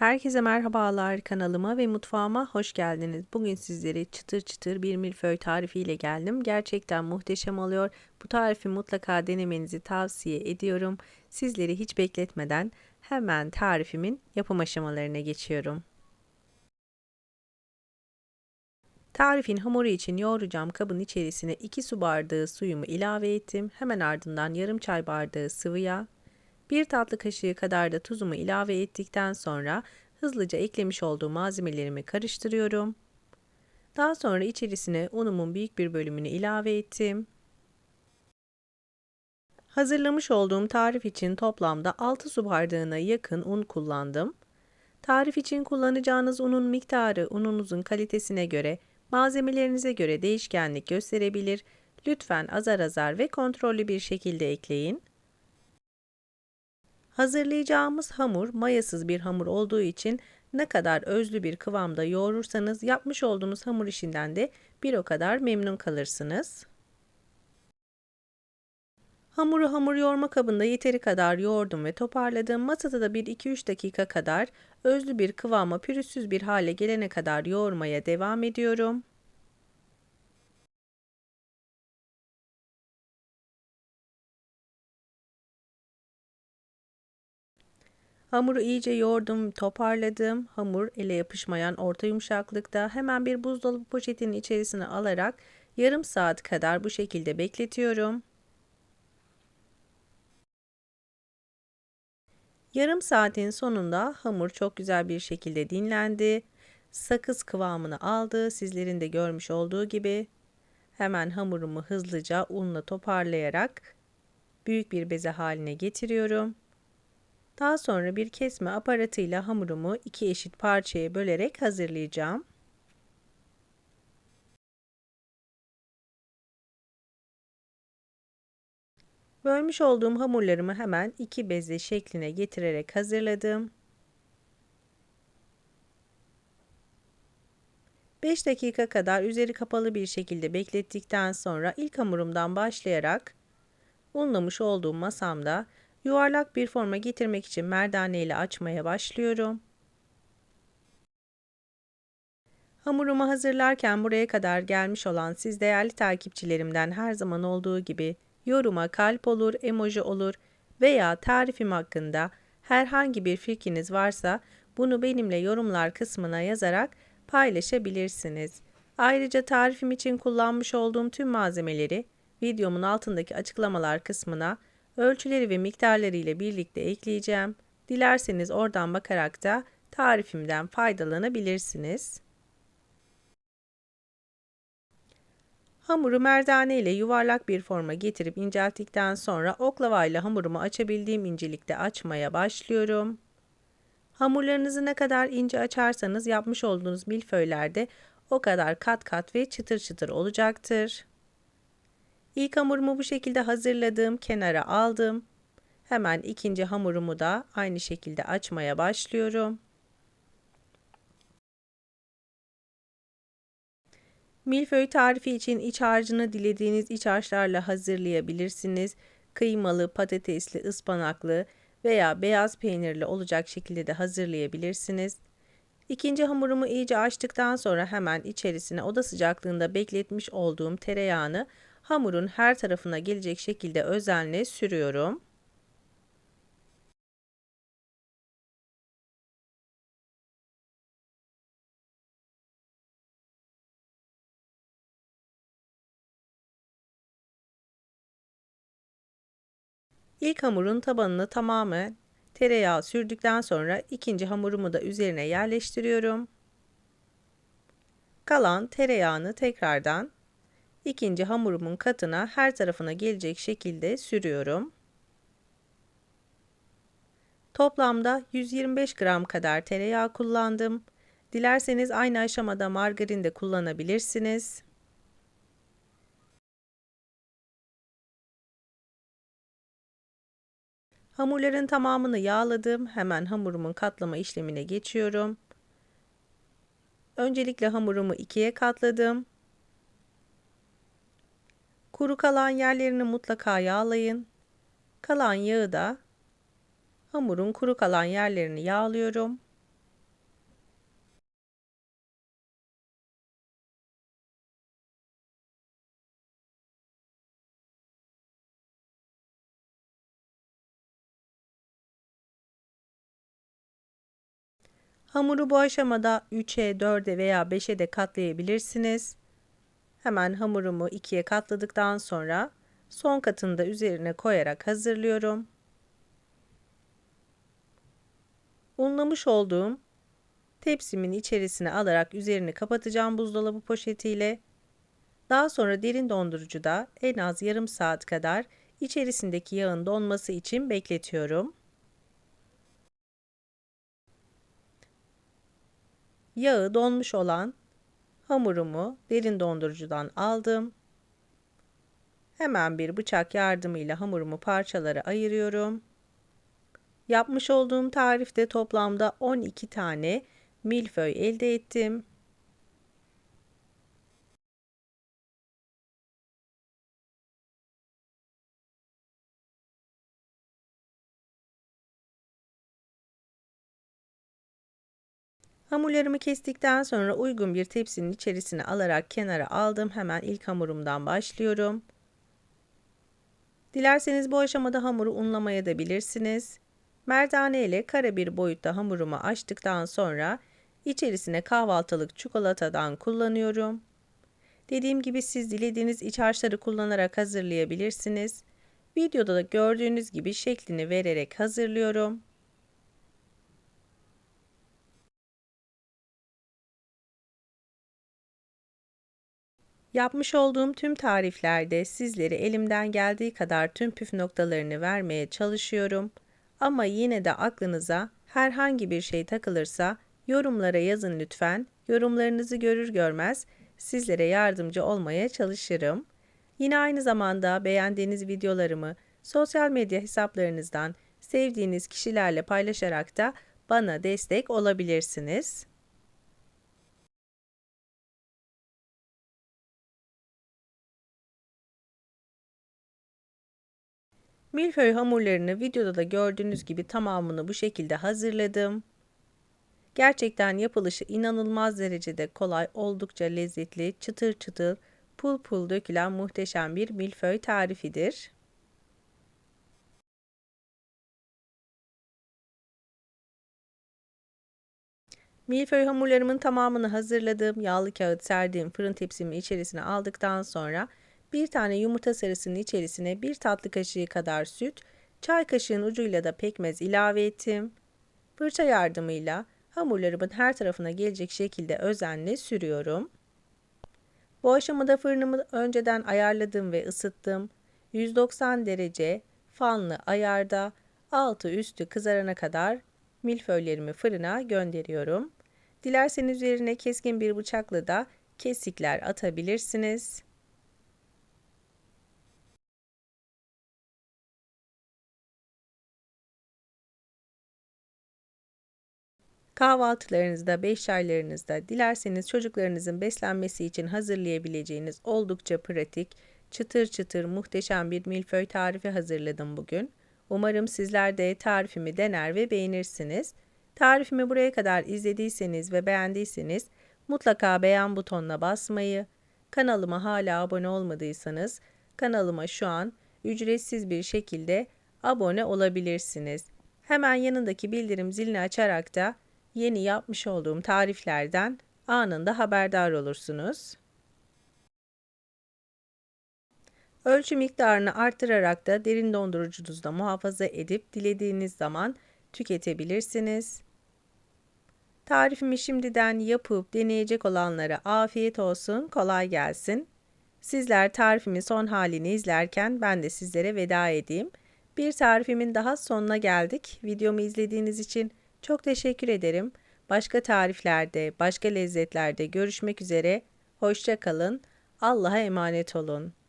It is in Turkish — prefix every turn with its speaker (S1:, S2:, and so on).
S1: Herkese merhabalar kanalıma ve mutfağıma hoş geldiniz. Bugün sizlere çıtır çıtır bir milföy tarifiyle geldim. Gerçekten muhteşem oluyor. Bu tarifi mutlaka denemenizi tavsiye ediyorum. Sizleri hiç bekletmeden hemen tarifimin yapım aşamalarına geçiyorum. Tarifin hamuru için yoğuracağım kabın içerisine 2 su bardağı suyumu ilave ettim. Hemen ardından yarım çay bardağı sıvı yağ, 1 tatlı kaşığı kadar da tuzumu ilave ettikten sonra hızlıca eklemiş olduğum malzemelerimi karıştırıyorum. Daha sonra içerisine unumun büyük bir bölümünü ilave ettim. Hazırlamış olduğum tarif için toplamda 6 su bardağına yakın un kullandım. Tarif için kullanacağınız unun miktarı ununuzun kalitesine göre, malzemelerinize göre değişkenlik gösterebilir. Lütfen azar azar ve kontrollü bir şekilde ekleyin. Hazırlayacağımız hamur mayasız bir hamur olduğu için ne kadar özlü bir kıvamda yoğurursanız yapmış olduğunuz hamur işinden de bir o kadar memnun kalırsınız. Hamuru hamur yoğurma kabında yeteri kadar yoğurdum ve toparladım. Masada da bir 2-3 dakika kadar özlü bir kıvama pürüzsüz bir hale gelene kadar yoğurmaya devam ediyorum. Hamuru iyice yoğurdum, toparladım. Hamur ele yapışmayan orta yumuşaklıkta. Hemen bir buzdolabı poşetinin içerisine alarak yarım saat kadar bu şekilde bekletiyorum. Yarım saatin sonunda hamur çok güzel bir şekilde dinlendi. Sakız kıvamını aldı. Sizlerin de görmüş olduğu gibi. Hemen hamurumu hızlıca unla toparlayarak büyük bir beze haline getiriyorum. Daha sonra bir kesme aparatıyla hamurumu iki eşit parçaya bölerek hazırlayacağım. Bölmüş olduğum hamurlarımı hemen iki beze şekline getirerek hazırladım. 5 dakika kadar üzeri kapalı bir şekilde beklettikten sonra ilk hamurumdan başlayarak unlamış olduğum masamda Yuvarlak bir forma getirmek için merdane ile açmaya başlıyorum. Hamurumu hazırlarken buraya kadar gelmiş olan siz değerli takipçilerimden her zaman olduğu gibi yoruma kalp olur, emoji olur veya tarifim hakkında herhangi bir fikriniz varsa bunu benimle yorumlar kısmına yazarak paylaşabilirsiniz. Ayrıca tarifim için kullanmış olduğum tüm malzemeleri videomun altındaki açıklamalar kısmına Ölçüleri ve miktarları ile birlikte ekleyeceğim. Dilerseniz oradan bakarak da tarifimden faydalanabilirsiniz. Hamuru merdane ile yuvarlak bir forma getirip incelttikten sonra oklava ile hamurumu açabildiğim incelikte açmaya başlıyorum. Hamurlarınızı ne kadar ince açarsanız yapmış olduğunuz milföylerde o kadar kat kat ve çıtır çıtır olacaktır. İlk hamurumu bu şekilde hazırladım. Kenara aldım. Hemen ikinci hamurumu da aynı şekilde açmaya başlıyorum. Milföy tarifi için iç harcını dilediğiniz iç harçlarla hazırlayabilirsiniz. Kıymalı, patatesli, ıspanaklı veya beyaz peynirli olacak şekilde de hazırlayabilirsiniz. İkinci hamurumu iyice açtıktan sonra hemen içerisine oda sıcaklığında bekletmiş olduğum tereyağını hamurun her tarafına gelecek şekilde özenle sürüyorum. İlk hamurun tabanını tamamen tereyağı sürdükten sonra ikinci hamurumu da üzerine yerleştiriyorum. Kalan tereyağını tekrardan ikinci hamurumun katına her tarafına gelecek şekilde sürüyorum. Toplamda 125 gram kadar tereyağı kullandım. Dilerseniz aynı aşamada margarin de kullanabilirsiniz. Hamurların tamamını yağladım. Hemen hamurumun katlama işlemine geçiyorum. Öncelikle hamurumu ikiye katladım. Kuru kalan yerlerini mutlaka yağlayın. Kalan yağı da hamurun kuru kalan yerlerini yağlıyorum. Hamuru bu aşamada 3'e, 4'e veya 5'e de katlayabilirsiniz. Hemen hamurumu ikiye katladıktan sonra son katını da üzerine koyarak hazırlıyorum. Unlamış olduğum tepsimin içerisine alarak üzerini kapatacağım buzdolabı poşetiyle. Daha sonra derin dondurucuda en az yarım saat kadar içerisindeki yağın donması için bekletiyorum. Yağı donmuş olan hamurumu derin dondurucudan aldım. Hemen bir bıçak yardımıyla hamurumu parçalara ayırıyorum. Yapmış olduğum tarifte toplamda 12 tane milföy elde ettim. Hamurlarımı kestikten sonra uygun bir tepsinin içerisine alarak kenara aldım. Hemen ilk hamurumdan başlıyorum. Dilerseniz bu aşamada hamuru unlamaya da bilirsiniz. Merdane ile kare bir boyutta hamurumu açtıktan sonra içerisine kahvaltılık çikolatadan kullanıyorum. Dediğim gibi siz dilediğiniz iç harçları kullanarak hazırlayabilirsiniz. Videoda da gördüğünüz gibi şeklini vererek hazırlıyorum. Yapmış olduğum tüm tariflerde sizlere elimden geldiği kadar tüm püf noktalarını vermeye çalışıyorum. Ama yine de aklınıza herhangi bir şey takılırsa yorumlara yazın lütfen. Yorumlarınızı görür görmez sizlere yardımcı olmaya çalışırım. Yine aynı zamanda beğendiğiniz videolarımı sosyal medya hesaplarınızdan sevdiğiniz kişilerle paylaşarak da bana destek olabilirsiniz. Milföy hamurlarını videoda da gördüğünüz gibi tamamını bu şekilde hazırladım. Gerçekten yapılışı inanılmaz derecede kolay, oldukça lezzetli, çıtır çıtır, pul pul dökülen muhteşem bir milföy tarifidir. Milföy hamurlarımın tamamını hazırladım. Yağlı kağıt serdiğim fırın tepsimin içerisine aldıktan sonra bir tane yumurta sarısının içerisine bir tatlı kaşığı kadar süt, çay kaşığın ucuyla da pekmez ilave ettim. Fırça yardımıyla hamurlarımın her tarafına gelecek şekilde özenle sürüyorum. Bu aşamada fırınımı önceden ayarladım ve ısıttım. 190 derece fanlı ayarda altı üstü kızarana kadar milföylerimi fırına gönderiyorum. Dilerseniz üzerine keskin bir bıçakla da kesikler atabilirsiniz. Kahvaltılarınızda, beş çaylarınızda, dilerseniz çocuklarınızın beslenmesi için hazırlayabileceğiniz oldukça pratik, çıtır çıtır muhteşem bir milföy tarifi hazırladım bugün. Umarım sizler de tarifimi dener ve beğenirsiniz. Tarifimi buraya kadar izlediyseniz ve beğendiyseniz mutlaka beğen butonuna basmayı, kanalıma hala abone olmadıysanız kanalıma şu an ücretsiz bir şekilde abone olabilirsiniz. Hemen yanındaki bildirim zilini açarak da yeni yapmış olduğum tariflerden anında haberdar olursunuz. Ölçü miktarını arttırarak da derin dondurucunuzda muhafaza edip dilediğiniz zaman tüketebilirsiniz. Tarifimi şimdiden yapıp deneyecek olanlara afiyet olsun, kolay gelsin. Sizler tarifimin son halini izlerken ben de sizlere veda edeyim. Bir tarifimin daha sonuna geldik. Videomu izlediğiniz için çok teşekkür ederim. Başka tariflerde, başka lezzetlerde görüşmek üzere. Hoşça kalın. Allah'a emanet olun.